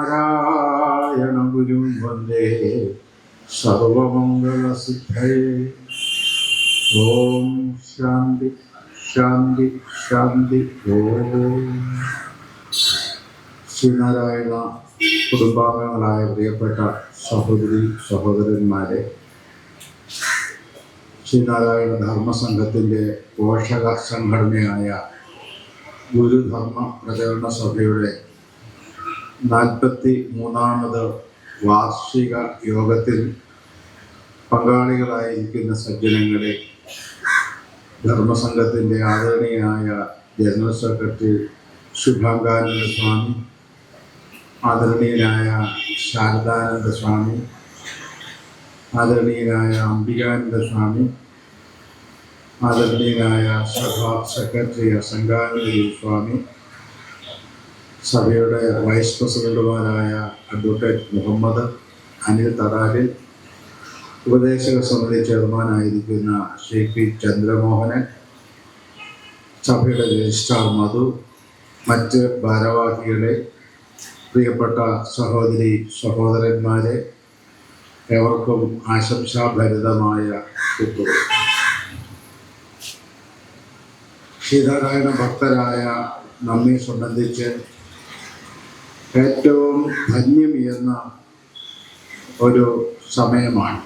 ശ്രീനാരായണ ഗുരു വന്ദേ സർവമംഗളസിദ്ധയേ. ഓം ശാന്തി ശാന്തി ശാന്തി ഓം. ശ്രീനാരായണ കുടുംബാംഗങ്ങളായ പ്രിയപ്പെട്ട സഹോദരി സഹോദരന്മാരെ ശ്രീനാരായണ ധർമ്മസംഘത്തിന്റെ പോഷക സംഘടനയായ ഗുരുധർമ്മ പ്രചരണ സഭയുടെ നാൽപ്പത്തി മൂന്നാമത് വാർഷിക യോഗത്തിൽ പങ്കാളികളായിരിക്കുന്ന സജ്ജനങ്ങളെ ധർമ്മസംഘത്തിന്റെ ആദരണീയനായ ജനറൽ സെക്രട്ടറി ശുഭാംഗാനന്ദ സ്വാമി ആദരണീയനായ ശാരദാനന്ദ സ്വാമി ആദരണീയനായ അംബികാനന്ദ സ്വാമി ആദരണീയനായ സഭാ സെക്രട്ടറി അസംഗാനന്ദ സ്വാമി സഭയുടെ വൈസ് പ്രസിഡന്റുമാരായ അഡ്വക്കേറ്റ് മുഹമ്മദ് അനിൽ തടാലിൽ ഉപദേശക സമിതി ചെയർമാനായിരിക്കുന്ന ശ്രീ പി ചന്ദ്രമോഹനൻ സഭയുടെ രജിസ്ട്രാർ മധു മറ്റ് ഭാരവാഹികളെ പ്രിയപ്പെട്ട സഹോദരി സഹോദരന്മാരെ ഏവർക്കും ആശംസാഭരിതമായ കുത്തുകൾ ശ്രീനാരായണ ഭക്തരായ നമ്മെ സംബന്ധിച്ച് ഏറ്റവും ധന്യമിയെന്ന ഒരു സമയമാണ്.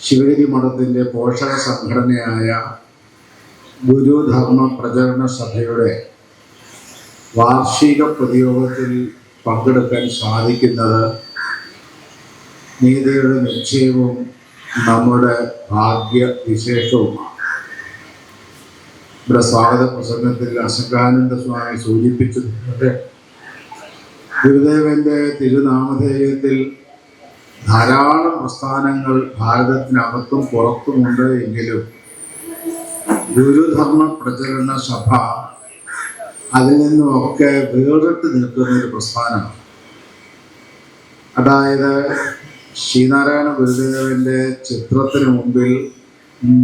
ശിവഗിരി മഠത്തിന്റെ പോഷക സംഘടനയായ ഗുരുധർമ്മ പ്രചരണ സഭയുടെ വാർഷിക പ്രതിയോഗത്തിൽ പങ്കെടുക്കാൻ സാധിക്കുന്നത് നീതിയുടെ നിശ്ചയവും നമ്മുടെ ഭാഗ്യ വിശേഷവുമാണ് ഇവിടെ സ്വാഗത പ്രസംഗത്തിൽ അശങ്കാനന്ദ സ്വാമി സൂചിപ്പിച്ചതുപോലെ ഗുരുദേവന്റെ തിരുനാമധേയത്തിൽ ധാരാളം പ്രസ്ഥാനങ്ങൾ ഭാരതത്തിനകത്തും പുറത്തുമുണ്ട് എങ്കിലും ഗുരുധർമ്മ പ്രചരണ സഭ അതിൽ നിന്നുമൊക്കെ വേറിട്ട് നിൽക്കുന്ന ഒരു പ്രസ്ഥാനമാണ്. അതായത് ശ്രീനാരായണ ഗുരുദേവന്റെ ചിത്രത്തിന് മുമ്പിൽ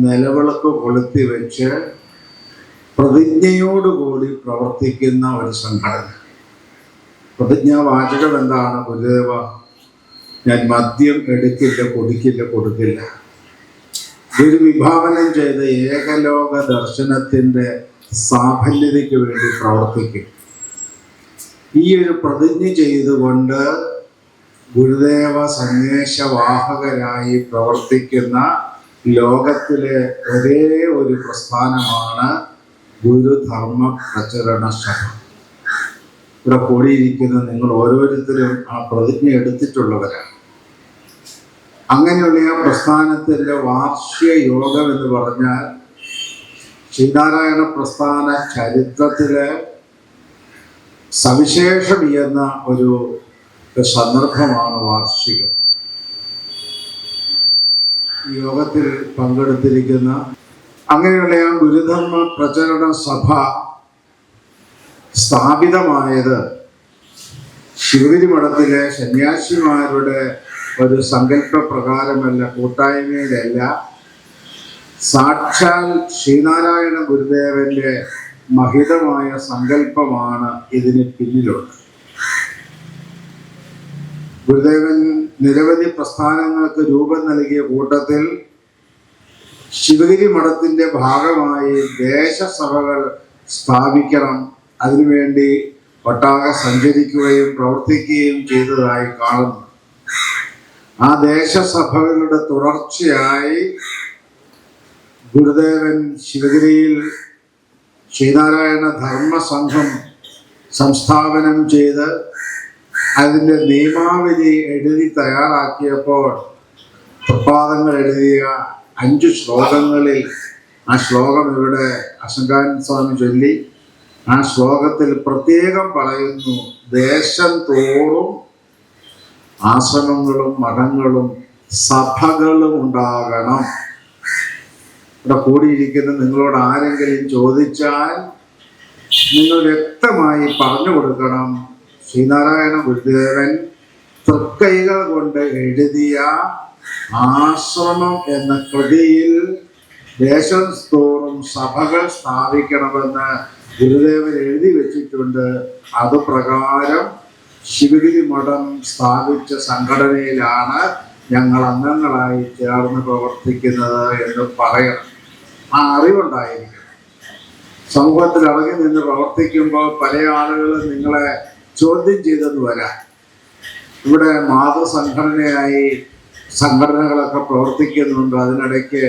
നിലവിളക്ക് കൊളുത്തി വെച്ച് പ്രതിജ്ഞയോടുകൂടി പ്രവർത്തിക്കുന്ന ഒരു സംഘടന. പ്രതിജ്ഞാവാചകം എന്താണ്? ഗുരുദേവ ഞാൻ മദ്യം എടുക്കില്ല കുടിക്കില്ല കൊടുക്കില്ല. വിഭാവനം ചെയ്ത ഏകലോക ദർശനത്തിന്റെ സാഫല്യതയ്ക്ക് വേണ്ടി പ്രവർത്തിക്കും. ഈ ഒരു പ്രതിജ്ഞ ചെയ്തുകൊണ്ട് ഗുരുദേവ സന്ദേശവാഹകരായി പ്രവർത്തിക്കുന്ന ലോകത്തിലെ ഒരേ ഒരു പ്രസ്ഥാനമാണ് ഗുരുധർമ്മ പ്രചരണ സഭ ഇവിടെ കൂടിയിരിക്കുന്ന നിങ്ങൾ ഓരോരുത്തരും ആ പ്രതിജ്ഞ എടുത്തിട്ടുള്ളവരാണ്. അങ്ങനെയുള്ള ആ പ്രസ്ഥാനത്തിന്റെ വാർഷിക യോഗം എന്ന് പറഞ്ഞാൽ ശ്രീനാരായണ പ്രസ്ഥാന ചരിത്രത്തിലെ സവിശേഷമെന്ന ഒരു സന്ദർഭമാണ് വാർഷികം. യോഗത്തിൽ പങ്കെടുത്തിരിക്കുന്ന അങ്ങനെയുള്ള ആ ഗുരുധർമ്മ പ്രചരണ സഭ സ്ഥാപിതമായത് ശിവഗിരി മഠത്തിലെ സന്യാസിമാരുടെ ഒരു സങ്കല്പ പ്രകാരമല്ല കൂട്ടായ്മയിലല്ല സാക്ഷാൽ ശ്രീനാരായണ ഗുരുദേവന്റെ മഹിതമായ സങ്കല്പമാണ് ഇതിന് പിന്നിലുള്ളത്. ഗുരുദേവൻ നിരവധി പ്രസ്ഥാനങ്ങൾക്ക് രൂപം നൽകിയ കൂട്ടത്തിൽ ശിവഗിരി മഠത്തിന്റെ ഭാഗമായി ദേശസഭകൾ സ്ഥാപിക്കണം. അതിനുവേണ്ടി ഒട്ടാകെ സഞ്ചരിക്കുകയും പ്രവർത്തിക്കുകയും ചെയ്തതായി കാണുന്നു. ആ ദേശസഭകളുടെ തുടർച്ചയായി ഗുരുദേവൻ ശിവഗിരിയിൽ ശ്രീനാരായണ ധർമ്മസംഘം സംസ്ഥാപനം ചെയ്ത് അതിന്റെ നിയമാവലി എഴുതി തയ്യാറാക്കിയപ്പോൾ പ്രഭാതങ്ങൾ എഴുതിയ അഞ്ച് ശ്ലോകങ്ങളിൽ ആ ശ്ലോകം ഇവിടെ അശങ്കാൻ സ്വാമി ചൊല്ലി. ആ ശ്ലോകത്തിൽ പ്രത്യേകം പറയുന്നു ദേശം തോറും ആശ്രമങ്ങളും മഠങ്ങളും സഭകളും ഉണ്ടാകണം. ഇവിടെ കൂടിയിരിക്കുന്ന നിങ്ങളോട് ആരെങ്കിലും ചോദിച്ചാൽ നിങ്ങൾ വ്യക്തമായി പറഞ്ഞു കൊടുക്കണം. ശ്രീനാരായണ ഗുരുദേവൻ തൃക്കൈകൾ കൊണ്ട് എഴുതിയ ആശ്രമം എന്ന കൃതിയിൽ ദേശം തോറും സഭകൾ സ്ഥാപിക്കണമെന്ന് ഗുരുദേവൻ എഴുതി വെച്ചിട്ടുണ്ട്. അത് പ്രകാരം ശിവഗിരി മഠം സ്ഥാപിച്ച സംഘടനയിലാണ് ഞങ്ങൾ അംഗങ്ങളായി ചേർന്ന് പ്രവർത്തിക്കുന്നത് എന്ന് പറയണം. ആ അറിവുണ്ടായിരിക്കും സമൂഹത്തിൽ ഇറങ്ങി നിന്ന് പ്രവർത്തിക്കുമ്പോൾ പല ആളുകളും നിങ്ങളെ ചോദ്യം ചെയ്തെന്ന് വരാം. ഇവിടെ മാതൃസംഘടനയായി സംഘടനകളൊക്കെ പ്രവർത്തിക്കുന്നുണ്ട്. അതിനിടയ്ക്ക്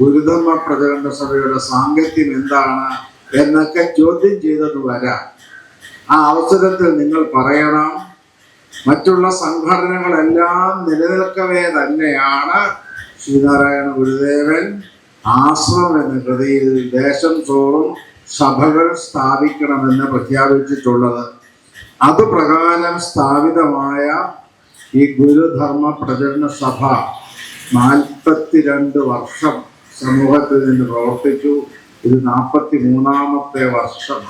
ഗുരുതമ പ്രചരണ സഭയുടെ സാങ്കത്യം എന്താണ് എന്നൊക്കെ ചോദ്യം ചെയ്തത് വരാം. ആ അവസരത്തിൽ നിങ്ങൾ പറയണം. മറ്റുള്ള സംഘടനകളെല്ലാം നിലനിൽക്കവേ തന്നെയാണ് ശ്രീനാരായണ ഗുരുദേവൻ ആശ്രമം എന്ന കൃതിയിൽ ദേശം തോറും സഭകൾ സ്ഥാപിക്കണമെന്ന് പ്രഖ്യാപിച്ചിട്ടുള്ളത്. അത് പ്രകാരം സ്ഥാപിതമായ ഈ ഗുരുധർമ്മ പ്രചരണ സഭ നാൽപ്പത്തിരണ്ട് വർഷം സമൂഹത്തിൽ നിന്ന് പ്രവർത്തിച്ചു. ഇത് നാൽപ്പത്തി മൂന്നാമത്തെ വർഷം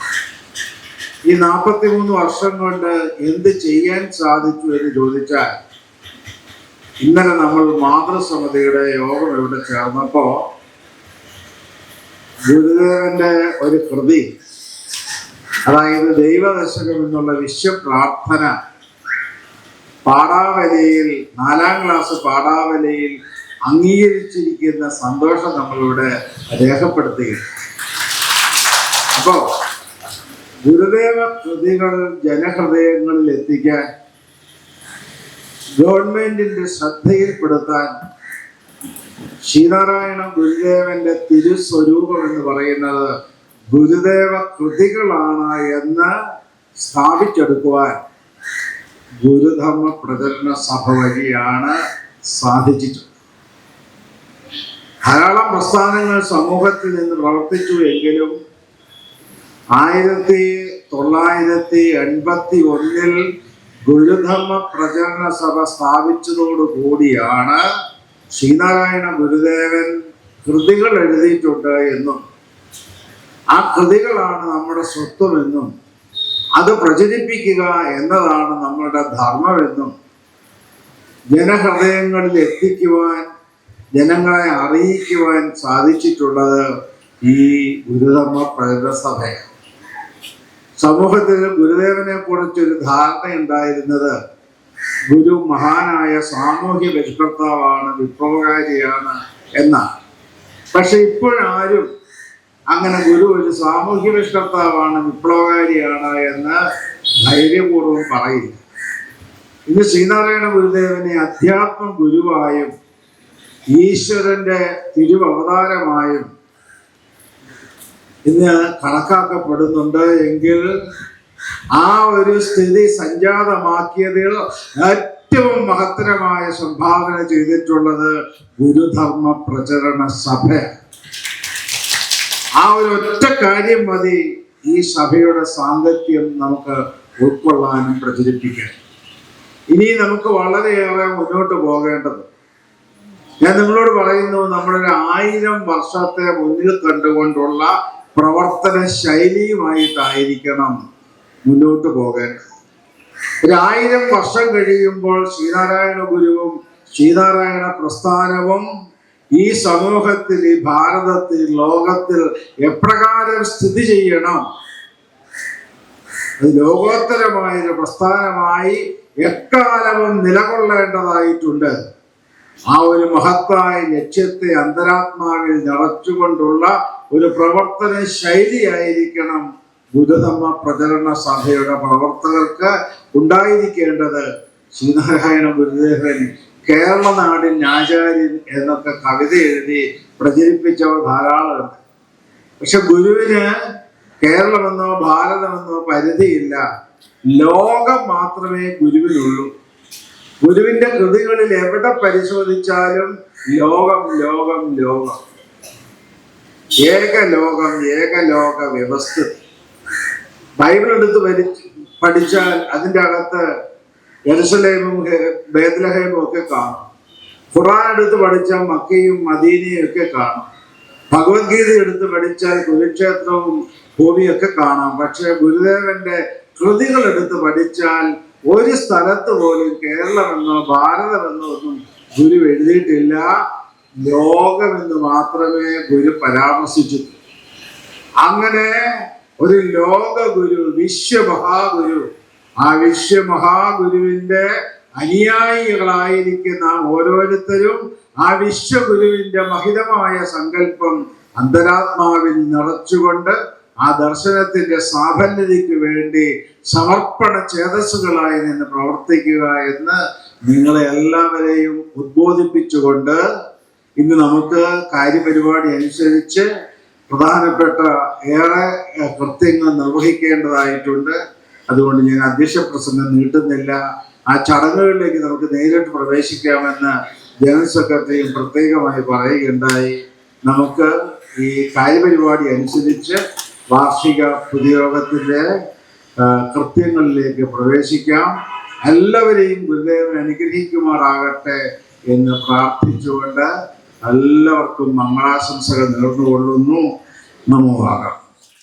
ഈ നാൽപ്പത്തി മൂന്ന് വർഷം കൊണ്ട് എന്ത് ചെയ്യാൻ സാധിച്ചു എന്ന് ചോദിച്ചാൽ ഇന്നലെ നമ്മൾ മാതൃസമിതിയുടെ യോഗം ഇവിടെ ചേർന്നപ്പോ ഗുരുദേവന്റെ ഒരു കൃതി അതായത് ദൈവദശകം എന്നുള്ള വിശ്വപ്രാർത്ഥന പാടാവലിയിൽ നാലാം ക്ലാസ് പാടാവലിയിൽ അംഗീകരിച്ചിരിക്കുന്ന സന്തോഷം നമ്മളിവിടെ രേഖപ്പെടുത്തുകയാണ്. അപ്പോ ഗുരുദേവ കൃതികൾ ജനഹൃദയങ്ങളിൽ എത്തിക്കാൻ ഗവൺമെന്റിന്റെ ശ്രദ്ധയിൽപ്പെടുത്താൻ ശ്രീനാരായണ ഗുരുദേവന്റെ തിരുസ്വരൂപം എന്ന് പറയുന്നത് ഗുരുദേവ കൃതികളാണ് എന്ന് സ്ഥാപിച്ചെടുക്കുവാൻ ഗുരുധർമ്മ പ്രചരണ സഭ വഴിയാണ് സാധിച്ചിട്ടുള്ളത് ധാരാളം പ്രസ്ഥാനങ്ങൾ സമൂഹത്തിൽ നിന്ന് പ്രവർത്തിച്ചു എങ്കിലും ആയിരത്തി തൊള്ളായിരത്തി എൺപത്തി ഒന്നിൽ ഗുരുധർമ്മ പ്രചരണ സഭ സ്ഥാപിച്ചതോടുകൂടിയാണ് ശ്രീനാരായണ ഗുരുദേവൻ കൃതികൾ എഴുതിയിട്ടുണ്ട് എന്നും ആ കൃതികളാണ് നമ്മുടെ സ്വത്വമെന്നും അത് പ്രചരിപ്പിക്കുക എന്നതാണ് നമ്മളുടെ ധർമ്മമെന്നും ജനഹൃദയങ്ങളിൽ എത്തിക്കുവാൻ ജനങ്ങളെ അറിയിക്കുവാൻ സാധിച്ചിട്ടുള്ളത് ഈ ഗുരുധർമ്മ പ്രചരണ സഭയാണ് സമൂഹത്തിൽ ഗുരുദേവനെ കുറിച്ചൊരു ധാരണ ഉണ്ടായിരുന്നത് ഗുരു മഹാനായ സാമൂഹ്യ പരിഷ്കർത്താവാണ് വിപ്ലവകാരിയാണ് എന്നാണ്. പക്ഷെ ഇപ്പോഴാരും അങ്ങനെ ഗുരു ഒരു സാമൂഹ്യ പരിഷ്കർത്താവാണ് വിപ്ലവകാരിയാണ് എന്ന് ധൈര്യപൂർവം പറയില്ല ഇന്ന് ശ്രീനാരായണ ഗുരുദേവനെ അധ്യാത്മ ഗുരുവായും ഈശ്വരന്റെ തിരുവവതാരമായും ഇന്ന് കണക്കാക്കപ്പെടുന്നുണ്ട് എങ്കിൽ ആ ഒരു സ്ഥിതി സംജാതമാക്കിയതിൽ ഏറ്റവും മഹത്തരമായ സംഭാവന ചെയ്തിട്ടുള്ളത് ഗുരുധർമ്മ പ്രചരണ സഭയാണ്. ആ ഒരു ഒറ്റ കാര്യം മതി. ഈ സഭയുടെ സാങ്കത്യം നമുക്ക് ഉൾക്കൊള്ളാനും പ്രചരിപ്പിക്കാനും ഇനി നമുക്ക് വളരെയേറെ മുന്നോട്ട് പോകേണ്ടത് ഞാൻ നിങ്ങളോട് പറയുന്നു നമ്മളൊരു ആയിരം വർഷത്തെ മുന്നിൽ കണ്ടുകൊണ്ടുള്ള പ്രവർത്തന ശൈലിയുമായിട്ടായിരിക്കണം മുന്നോട്ട് പോകേണ്ടത് ഒരു ആയിരം വർഷം കഴിയുമ്പോൾ ശ്രീനാരായണ ഗുരുവും ശ്രീനാരായണ പ്രസ്ഥാനവും ഈ സമൂഹത്തിൽ ഈ ഭാരതത്തിൽ ലോകത്തിൽ എപ്രകാരം സ്ഥിതി ചെയ്യണം? അത് ലോകോത്തരമായ ഒരു പ്രസ്ഥാനമായി എക്കാലവും നിലകൊള്ളേണ്ടതായിട്ടുണ്ട്. ആ ഒരു മഹത്തായ ലക്ഷ്യത്തെ അന്തരാത്മാവിൽ നിറച്ചുകൊണ്ടുള്ള ഒരു പ്രവർത്തന ശൈലിയായിരിക്കണം ബുധധമ്മ പ്രചരണ സഭയുടെ പ്രവർത്തകർക്ക് ഉണ്ടായിരിക്കേണ്ടത്. ശ്രീനാരായണ ഗുരുദേവൻ കേരള നാടിൻ ആചാര്യൻ എന്നൊക്കെ കവിത എഴുതി പ്രചരിപ്പിച്ചവർ ധാരാളമുണ്ട്. പക്ഷെ ഗുരുവിന് കേരളമെന്നോ ഭാരതമെന്നോ പരിധിയില്ല. ലോകം മാത്രമേ ഗുരുവിനുള്ളൂ ഗുരുവിന്റെ കൃതികളിൽ എവിടെ പരിശോധിച്ചാലും ലോകം ലോകം ലോകം. ഏകലോകം ഏകലോക വ്യവസ്ഥ. ബൈബിൾ എടുത്ത് പഠിച്ചാൽ അതിന്റെ അകത്ത് യെരുസലേമും ബേദ്ലഹേമും ഒക്കെ കാണും. ഖുറാൻ എടുത്ത് പഠിച്ചാൽ മക്കയും മദീനയും ഒക്കെ കാണും. ഭഗവത്ഗീത എടുത്ത് പഠിച്ചാൽ കുരുക്ഷേത്രവും ഭൂമിയൊക്കെ കാണാം. പക്ഷെ ഗുരുദേവന്റെ കൃതികൾ എടുത്ത് പഠിച്ചാൽ ഒരു സ്ഥലത്ത് പോലും കേരളമെന്നോ ഭാരതമെന്നോ ഒന്നും ഗുരു എഴുതിയിട്ടില്ല. ലോകമെന്ന് മാത്രമേ ഗുരു പരാമർശിച്ചിട്ടുള്ളൂ. അങ്ങനെ ഒരു ലോക ഗുരു വിശ്വമഹാഗുരു ആ വിശ്വമഹാഗുരുവിന്റെ അനുയായികളായിരിക്കുന്ന ഓരോരുത്തരും ആ വിശ്വഗുരുവിന്റെ മഹിതമായ സങ്കല്പം അന്തരാത്മാവിൽ നിറച്ചുകൊണ്ട് ആ ദർശനത്തിന്റെ സാഫല്യതയ്ക്ക് വേണ്ടി സമർപ്പണ ചേതസ്സുകളായി നിന്ന് പ്രവർത്തിക്കുക എന്ന് നിങ്ങളെ എല്ലാവരെയും ഉദ്ബോധിപ്പിച്ചുകൊണ്ട് ഇന്ന് നമുക്ക് കാര്യപരിപാടി അനുസരിച്ച് പ്രധാനപ്പെട്ട ഏറെ കൃത്യങ്ങൾ നിർവഹിക്കേണ്ടതായിട്ടുണ്ട്. അതുകൊണ്ട് ഞാൻ അധ്യക്ഷ പ്രസംഗം നീട്ടുന്നില്ല. ആ ചടങ്ങുകളിലേക്ക് നമുക്ക് നേരിട്ട് പ്രവേശിക്കാമെന്ന് ജനറൽ സെക്രട്ടറിയും പ്രത്യേകമായി പറയുകയുണ്ടായി. നമുക്ക് ഈ കാര്യപരിപാടി അനുസരിച്ച് വാർഷിക പൊതുയോഗത്തിന്റെ കൃത്യങ്ങളിലേക്ക് പ്രവേശിക്കാം. എല്ലാവരെയും ഗുരുദേവൻ അനുഗ്രഹിക്കുമാറാകട്ടെ എന്ന് പ്രാർത്ഥിച്ചുകൊണ്ട് എല്ലാവർക്കും മംഗളാശംസകൾ നേർന്നുകൊള്ളുന്നു. നമോഭാഗം